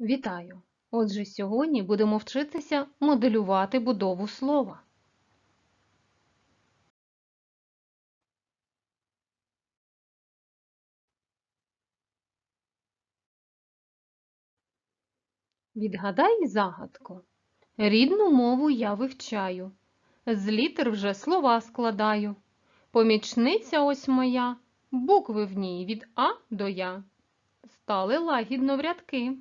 Вітаю! Отже, сьогодні будемо вчитися моделювати будову слова. Відгадай загадку. Рідну мову я вивчаю, з літер вже слова складаю. Помічниця ось моя, букви в ній від А до Я. Стали лагідно в рядки.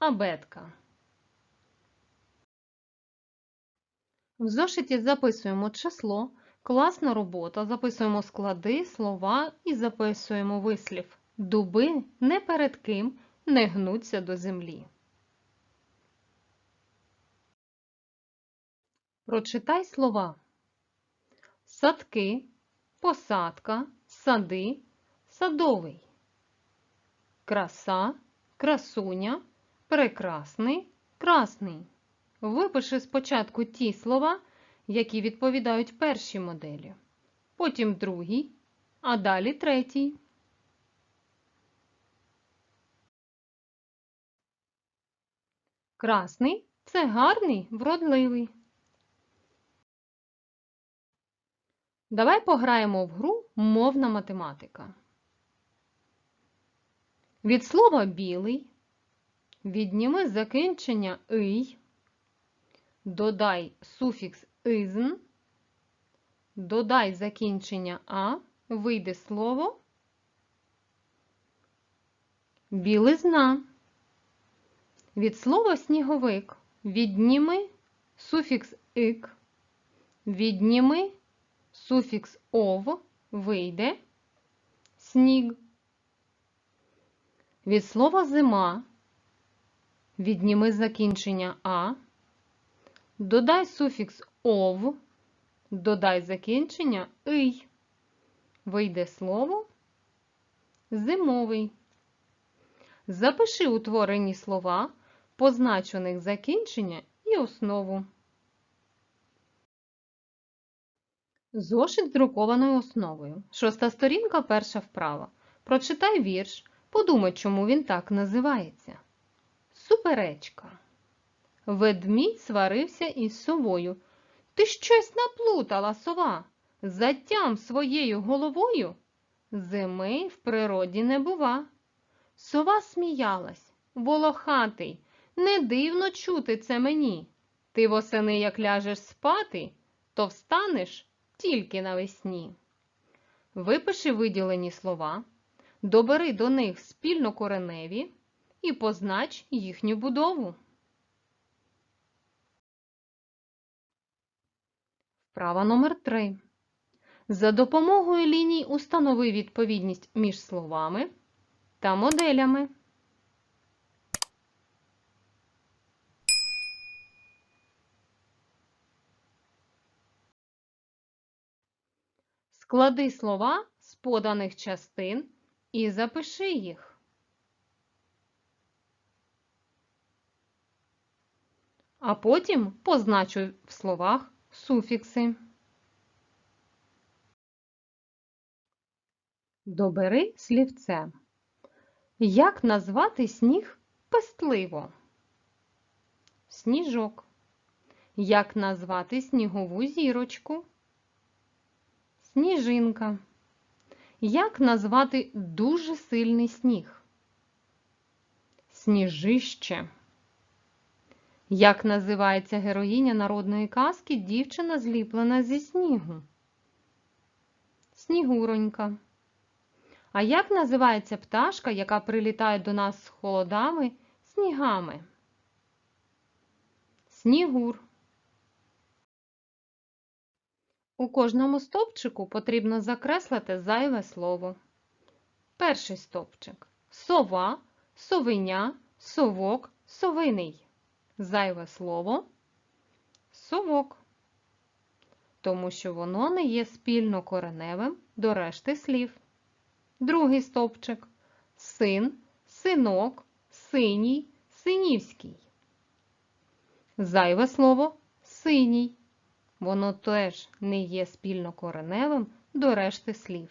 Абетка. В зошиті записуємо число, класна робота, записуємо склади, слова і записуємо вислів. Дуби не перед ким не гнуться до землі. Прочитай слова. Садки, посадка, сади, садовий. Краса, красуня, прекрасний, красний. Випиши спочатку ті слова, які відповідають першій моделі, потім другій, а далі третій. Красний це гарний, вродливий. Давай пограємо в гру мовна математика. Від слова білий відніми закінчення ий, додай суфікс изн, додай закінчення а, вийде слово білизна. Від слова сніговик відніми суфікс ик, відніми суфікс ов, вийде сніг. Від слова зима відніми закінчення а, додай суфікс ов, додай закінчення ий. Вийде слово зимовий. Запиши утворені слова, познач у них закінчення і основу. Зошит з друкованою основою. Шоста сторінка, перша вправа. Прочитай вірш. Подумай, чому він так називається. Суперечка. Ведмідь сварився із совою. Ти щось наплутала, сова. Затям своєю головою зими в природі не бува. Сова сміялась, волохатий, не дивно чути це мені. Ти восени, як ляжеш спати, то встанеш тільки навесні. Випиши виділені слова, добери до них спільнокореневі і познач їхню будову. Вправа номер 3. За допомогою ліній установи відповідність між словами та моделями. Склади слова з поданих частин і запиши їх. А потім позначу в словах суфікси. Добери слівце. Як назвати сніг пестливо? Сніжок. Як назвати снігову зірочку? Сніжинка. Як назвати дуже сильний сніг? Сніжище. Як називається героїня народної казки дівчина зліплена зі снігу? Снігуронька. А як називається пташка, яка прилітає до нас з холодами, снігами? Снігур. У кожному стовпчику потрібно закреслити зайве слово. Перший стовпчик сова, совиня, совок, совиний. Зайве слово совок, тому що воно не є спільно кореневим до решти слів. Другий стовпчик син, синок, синій, синівський. Зайве слово синій. Воно теж не є спільно кореневим до решти слів.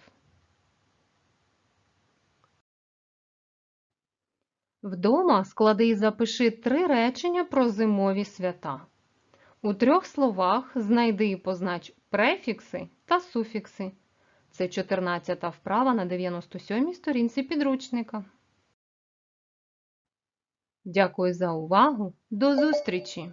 Вдома склади і запиши три речення про зимові свята. У трьох словах знайди і познач префікси та суфікси. Це 14-та вправа на 97-й сторінці підручника. Дякую за увагу. До зустрічі!